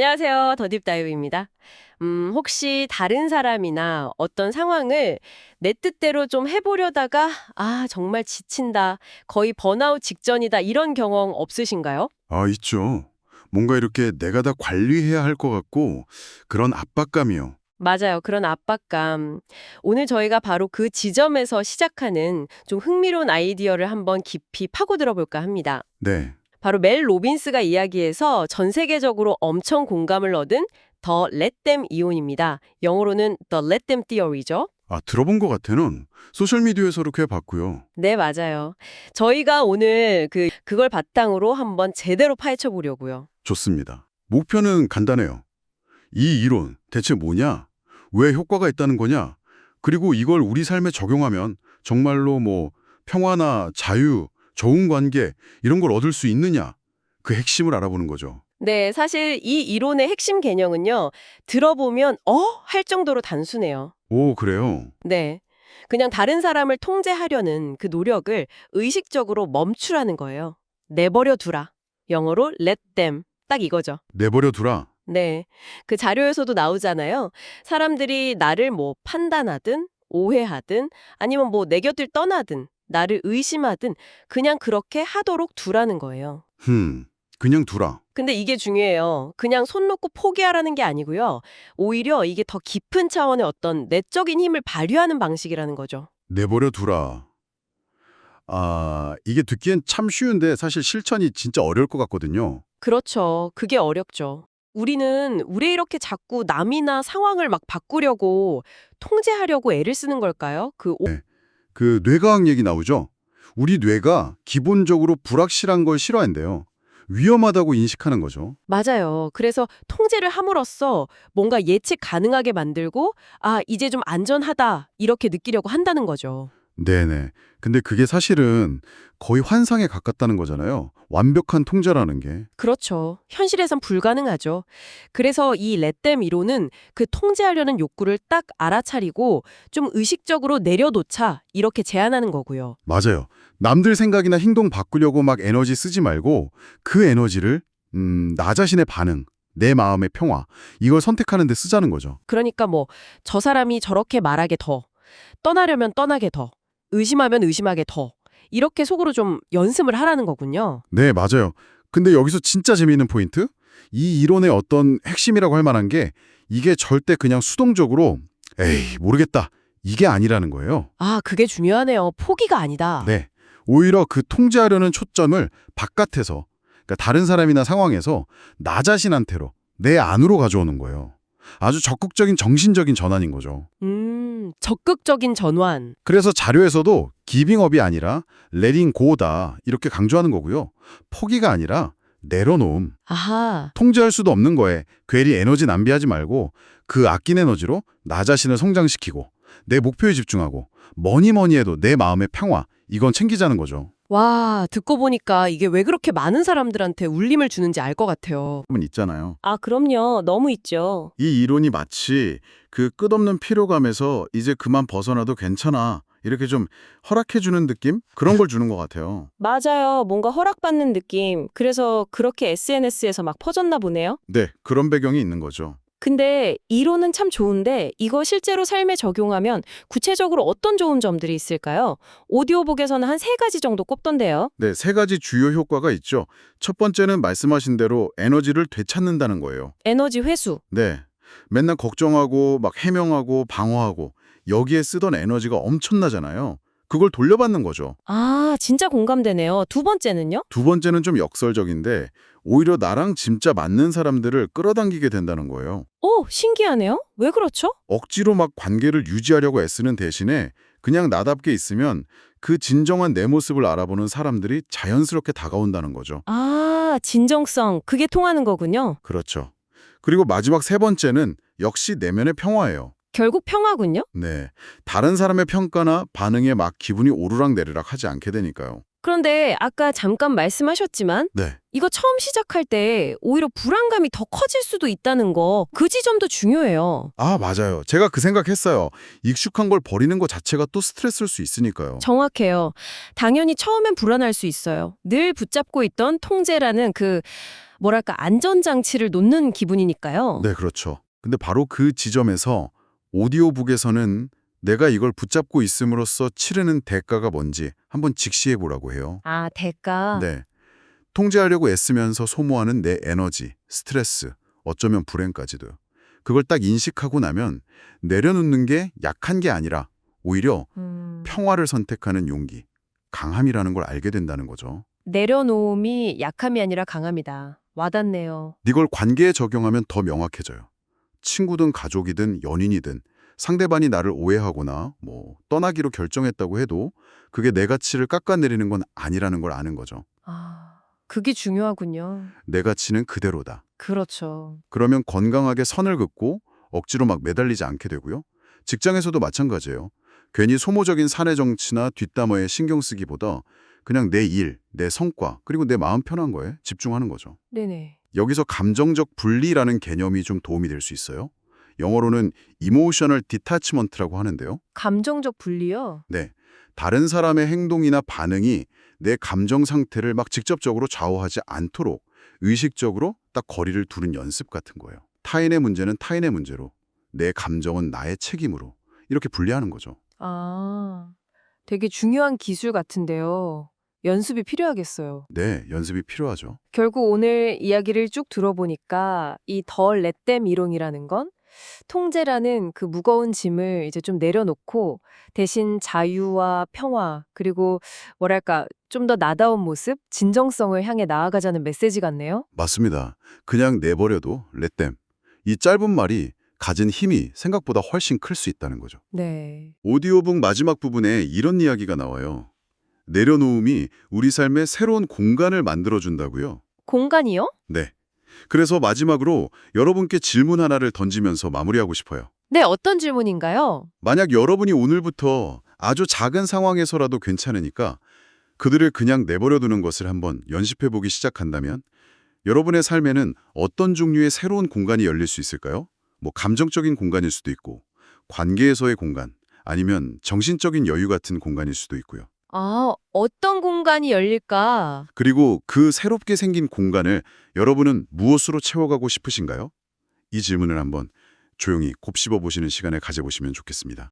안녕하세요. 더딥다이브입니다. 음, 혹시 다른 사람이나 어떤 상황을 내 뜻대로 좀 해보려다가, 아, 정말 지친다. 거의 번아웃 직전이다. 이런 경험 없으신가요? 아, 있죠. 뭔가 이렇게 내가 다 관리해야 할 것 같고 그런 압박감이요. 맞아요. 그런 압박감. 오늘 저희가 바로 그 지점에서 시작하는 좀 흥미로운 아이디어를 한번 깊이 파고들어 볼까 합니다. 네. 바로 멜 로빈스가 이야기해서 전 세계적으로 엄청 공감을 얻은 더 Them 이론입니다. 영어로는 The Let Them Theory죠. 아, 들어본 것 같아는 소셜미디어에서도 꽤 봤고요. 네, 맞아요. 저희가 오늘 그 그걸 바탕으로 한번 제대로 파헤쳐 보려고요. 좋습니다. 목표는 간단해요. 이 이론 대체 뭐냐? 왜 효과가 있다는 거냐? 그리고 이걸 우리 삶에 적용하면 정말로 뭐 평화나 자유, 좋은 관계 이런 걸 얻을 수 있느냐? 그 핵심을 알아보는 거죠. 네, 사실 이 이론의 핵심 개념은요. 들어보면 어? 할 정도로 단순해요. 오, 그래요? 네. 그냥 다른 사람을 통제하려는 그 노력을 의식적으로 멈추라는 거예요. 내버려 두라. 영어로 let them. 딱 이거죠. 내버려 두라. 네. 그 자료에서도 나오잖아요. 사람들이 나를 뭐 판단하든 오해하든 아니면 뭐 내 곁을 떠나든 나를 의심하든 그냥 그렇게 하도록 두라는 거예요. 흠, 그냥 두라. 근데 이게 중요해요. 그냥 손 놓고 포기하라는 게 아니고요. 오히려 이게 더 깊은 차원의 어떤 내적인 힘을 발휘하는 방식이라는 거죠. 내버려 두라. 아, 이게 듣기엔 참 쉬운데 사실 실천이 진짜 어려울 것 같거든요. 그렇죠. 그게 어렵죠. 우리는 왜 이렇게 자꾸 남이나 상황을 막 바꾸려고 통제하려고 애를 쓰는 걸까요? 그 오- 그 뇌과학 얘기 나오죠? 우리 뇌가 기본적으로 불확실한 걸 싫어한대요. 위험하다고 인식하는 거죠. 맞아요. 그래서 통제를 함으로써 뭔가 예측 가능하게 만들고 아, 이제 좀 안전하다. 이렇게 느끼려고 한다는 거죠. 네네. 근데 그게 사실은 거의 환상에 가깝다는 거잖아요. 완벽한 통제라는 게. 그렇죠. 현실에선 불가능하죠. 그래서 이 렛댐 이론은 그 통제하려는 욕구를 딱 알아차리고 좀 의식적으로 내려놓자 이렇게 제안하는 거고요. 맞아요. 남들 생각이나 행동 바꾸려고 막 에너지 쓰지 말고 그 에너지를 음, 나 자신의 반응, 내 마음의 평화 이걸 선택하는 데 쓰자는 거죠. 그러니까 뭐 저 사람이 저렇게 말하게 더, 떠나려면 떠나게 더, 의심하면 의심하게 더 이렇게 속으로 좀 연습을 하라는 거군요. 네, 맞아요. 근데 여기서 진짜 재미있는 포인트? 이 이론의 어떤 핵심이라고 할 만한 게 이게 절대 그냥 수동적으로 에이, 모르겠다. 이게 아니라는 거예요. 아, 그게 중요하네요. 포기가 아니다. 네. 오히려 그 통제하려는 초점을 바깥에서, 그러니까 다른 사람이나 상황에서 나 자신한테로, 내 안으로 가져오는 거예요. 아주 적극적인 정신적인 전환인 거죠. 음, 적극적인 전환. 그래서 자료에서도 기빙업이 아니라 레링 고다 이렇게 강조하는 거고요. 포기가 아니라 내려놓음. 아하. 통제할 수도 없는 거에 괜히 에너지 낭비하지 말고 그 아낀 에너지로 나 자신을 성장시키고 내 목표에 집중하고 뭐니 뭐니 해도 내 마음의 평화 이건 챙기자는 거죠. 와, 듣고 보니까 이게 왜 그렇게 많은 사람들한테 울림을 주는지 알 것 같아요. 은 있잖아요. 아, 그럼요. 너무 있죠. 이 이론이 마치 그 끝없는 피로감에서 이제 그만 벗어나도 괜찮아 이렇게 좀 허락해주는 느낌 그런 걸 주는 것 같아요. 맞아요. 뭔가 허락받는 느낌. 그래서 그렇게 SNS에서 막 퍼졌나 보네요. 네, 그런 배경이 있는 거죠. 근데 이론은 참 좋은데 이거 실제로 삶에 적용하면 구체적으로 어떤 좋은 점들이 있을까요? 오디오북에서는 한 세 가지 정도 꼽던데요. 네, 세 가지 주요 효과가 있죠. 첫 번째는 말씀하신 대로 에너지를 되찾는다는 거예요. 에너지 회수. 네. 맨날 걱정하고 막 해명하고 방어하고 여기에 쓰던 에너지가 엄청나잖아요. 그걸 돌려받는 거죠. 아, 진짜 공감되네요. 두 번째는요? 두 번째는 좀 역설적인데 오히려 나랑 진짜 맞는 사람들을 끌어당기게 된다는 거예요. 오, 신기하네요. 왜 그렇죠? 억지로 막 관계를 유지하려고 애쓰는 대신에 그냥 나답게 있으면 그 진정한 내 모습을 알아보는 사람들이 자연스럽게 다가온다는 거죠. 아, 진정성. 그게 통하는 거군요. 그렇죠. 그리고 마지막 세 번째는 역시 내면의 평화예요. 결국 평화군요. 네. 다른 사람의 평가나 반응에 막 기분이 오르락내리락 하지 않게 되니까요. 그런데 아까 잠깐 말씀하셨지만 네. 이거 처음 시작할 때 오히려 불안감이 더 커질 수도 있다는 거, 그 지점도 중요해요. 아, 맞아요. 제가 그 생각했어요. 익숙한 걸 버리는 것 자체가 또 스트레스일 수 있으니까요. 정확해요. 당연히 처음엔 불안할 수 있어요. 늘 붙잡고 있던 통제라는 그 뭐랄까 안전장치를 놓는 기분이니까요. 네, 그렇죠. 근데 바로 그 지점에서 오디오북에서는 내가 이걸 붙잡고 있음으로써 치르는 대가가 뭔지 한번 직시해 보라고 해요. 아, 대가. 네. 통제하려고 애쓰면서 소모하는 내 에너지, 스트레스, 어쩌면 불행까지도. 그걸 딱 인식하고 나면 내려놓는 게 약한 게 아니라 오히려 음, 평화를 선택하는 용기, 강함이라는 걸 알게 된다는 거죠. 내려놓음이 약함이 아니라 강함이다. 와닿네요. 이걸 관계에 적용하면 더 명확해져요. 친구든 가족이든 연인이든 상대방이 나를 오해하거나 뭐 떠나기로 결정했다고 해도 그게 내 가치를 깎아내리는 건 아니라는 걸 아는 거죠. 아, 그게 중요하군요. 내 가치는 그대로다. 그렇죠. 그러면 건강하게 선을 긋고 억지로 막 매달리지 않게 되고요. 직장에서도 마찬가지예요. 괜히 소모적인 사내 정치나 뒷담화에 신경 쓰기보다 그냥 내 일, 내 성과, 그리고 내 마음 편한 거에 집중하는 거죠. 네네. 여기서 감정적 분리라는 개념이 좀 도움이 될 수 있어요. 영어로는 emotional detachment라고 하는데요. 감정적 분리요? 네. 다른 사람의 행동이나 반응이 내 감정 상태를 막 직접적으로 좌우하지 않도록 의식적으로 딱 거리를 두는 연습 같은 거예요. 타인의 문제는 타인의 문제로, 내 감정은 나의 책임으로 이렇게 분리하는 거죠. 아, 되게 중요한 기술 같은데요. 연습이 필요하겠어요. 네, 연습이 필요하죠. 결국 오늘 이야기를 쭉 들어보니까 이 덜 렛댐 이론이라는 건 통제라는 그 무거운 짐을 이제 좀 내려놓고 대신 자유와 평화 그리고 뭐랄까 좀 더 나다운 모습, 진정성을 향해 나아가자는 메시지 같네요. 맞습니다. 그냥 내버려도 렛댐. 이 짧은 말이 가진 힘이 생각보다 훨씬 클 수 있다는 거죠. 네. 오디오북 마지막 부분에 이런 이야기가 나와요. 내려놓음이 우리 삶에 새로운 공간을 만들어준다고요. 공간이요? 네. 그래서 마지막으로 여러분께 질문 하나를 던지면서 마무리하고 싶어요. 네, 어떤 질문인가요? 만약 여러분이 오늘부터 아주 작은 상황에서라도 괜찮으니까 그들을 그냥 내버려 두는 것을 한번 연습해 보기 시작한다면 여러분의 삶에는 어떤 종류의 새로운 공간이 열릴 수 있을까요? 뭐 감정적인 공간일 수도 있고 관계에서의 공간 아니면 정신적인 여유 같은 공간일 수도 있고요. 아, 어떤 공간이 열릴까? 그리고 그 새롭게 생긴 공간을 여러분은 무엇으로 채워가고 싶으신가요? 이 질문을 한번 조용히 곱씹어 보시는 시간을 가져보시면 좋겠습니다.